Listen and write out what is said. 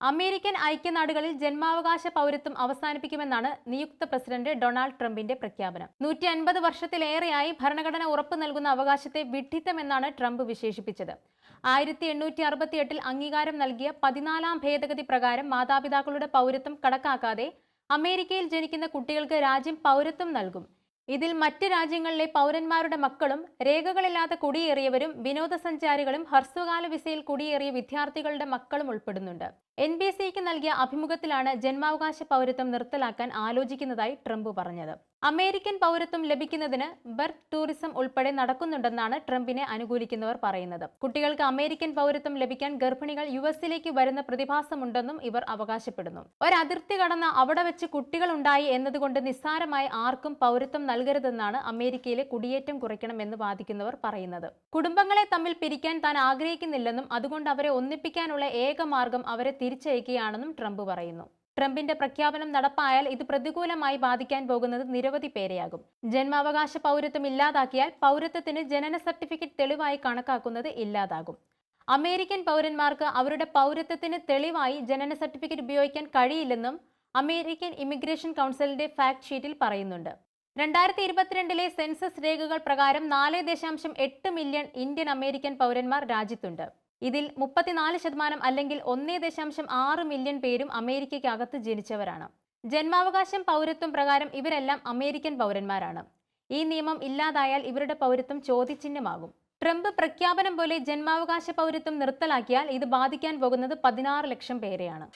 American ഐക്യനാടുകളിൽ ജന്മാവകാശ പൗരത്വം അവസാനിപ്പിക്കുമെന്നാണ് നിയുക്ത president Donald ട്രംപിന്റെ പ്രഖ്യാപനം. നൂറ്റി അൻപത് വർഷത്തിലേറെയായി ഭരണഘടന ഉറപ്പു നൽകുന്ന അവകാശത്തെ വിഡ്ഢിത്തമെന്നാണ് ട്രംപ് വിശേഷിപ്പിച്ചത്. ആയിരത്തി എണ്ണൂറ്റി അറുപത്തിയെട്ടിൽ അംഗീകാരം നൽകിയ പതിനാലാം ഭേദഗതി പ്രകാരം മാതാപിതാക്കളുടെ പൗരത്വം കണക്കാക്കാതെ അമേരിക്കയിൽ ജനിക്കുന്ന കുട്ടികൾക്ക് രാജ്യം പൗരത്വം നൽകും. ഇതിൽ മറ്റ് രാജ്യങ്ങളിലെ പൗരന്മാരുടെ മക്കളും രേഖകളില്ലാത്ത കുടിയേറിയവരും വിനോദസഞ്ചാരികളും ഹ്രസ്വകാല വിസയിൽ കുടിയേറിയ വിദ്യാർത്ഥികളുടെ മക്കളും ഉൾപ്പെടുന്നുണ്ട്. എൻ ബി സിക്ക് നൽകിയ അഭിമുഖത്തിലാണ് ജന്മാവകാശ പൗരത്വം നിർത്തലാക്കാൻ ആലോചിക്കുന്നതായി ട്രംപ് പറഞ്ഞത്. അമേരിക്കൻ പൗരത്വം ലഭിക്കുന്നതിന് ബർത്ത് ടൂറിസം ഉൾപ്പെടെ നടക്കുന്നുണ്ടെന്നാണ് ട്രംപിനെ അനുകൂലിക്കുന്നവർ പറയുന്നത്. കുട്ടികൾക്ക് അമേരിക്കൻ പൗരത്വം ലഭിക്കാൻ ഗർഭിണികൾ യു എസിലേക്ക് വരുന്ന പ്രതിഭാസമുണ്ടെന്നും ഇവർ അവകാശപ്പെടുന്നു. ഒരതിർത്തി കടന്ന് അവിടെ വെച്ച് കുട്ടികൾ ഉണ്ടായി എന്നതുകൊണ്ട് നിസ്സാരമായി ആർക്കും പൗരത്വം നൽകരുതെന്നാണ് അമേരിക്കയിലെ കുടിയേറ്റം കുറയ്ക്കണമെന്ന് വാദിക്കുന്നവർ പറയുന്നത്. കുടുംബങ്ങളെ തമ്മിൽ പിരിക്കാൻ താൻ ആഗ്രഹിക്കുന്നില്ലെന്നും അതുകൊണ്ട് അവരെ ഒന്നിപ്പിക്കാനുള്ള ഏക മാർഗം അവരെ തിരിച്ചയക്കുകയാണെന്നും ട്രംപ് പറയുന്നു. ട്രംപിന്റെ പ്രഖ്യാപനം നടപ്പായാൽ ഇത് പ്രതികൂലമായി ബാധിക്കാൻ പോകുന്നത് നിരവധി പേരെയാകും. ജന്മാവകാശ പൗരത്വം ഇല്ലാതാക്കിയാൽ പൗരത്വത്തിന് ജനന സർട്ടിഫിക്കറ്റ് തെളിവായി കണക്കാക്കുന്നത് ഇല്ലാതാകും. അമേരിക്കൻ പൗരന്മാർക്ക് അവരുടെ പൗരത്വത്തിന് തെളിവായി ജനന സർട്ടിഫിക്കറ്റ് ഉപയോഗിക്കാൻ കഴിയില്ലെന്നും അമേരിക്കൻ ഇമിഗ്രേഷൻ കൗൺസിലിന്റെ ഫാക്ട് ഷീറ്റിൽ പറയുന്നുണ്ട്. രണ്ടായിരത്തി ഇരുപത്തിരണ്ടിലെ സെൻസസ് രേഖകൾ പ്രകാരം നാല് ദശാംശം എട്ട് മില്യൺ ഇന്ത്യൻ അമേരിക്കൻ പൗരന്മാർ രാജ്യത്തുണ്ട്. ഇതിൽ മുപ്പത്തിനാല് ശതമാനം അല്ലെങ്കിൽ ഒന്നേ ദശാംശം ആറ് മില്യൺ പേരും അമേരിക്കയ്ക്കകത്ത് ജനിച്ചവരാണ്. ജന്മാവകാശം പൗരത്വം പ്രകാരം ഇവരെല്ലാം അമേരിക്കൻ പൗരന്മാരാണ്. ഈ നിയമം ഇല്ലാതായാൽ ഇവരുടെ പൗരത്വം ചോദ്യചിഹ്നമാകും. ട്രംപ് പ്രഖ്യാപനം പോലെ ജന്മാവകാശ പൗരത്വം നിർത്തലാക്കിയാൽ ഇത് ബാധിക്കാൻ പോകുന്നത് പതിനാറ് ലക്ഷം പേരെയാണ്.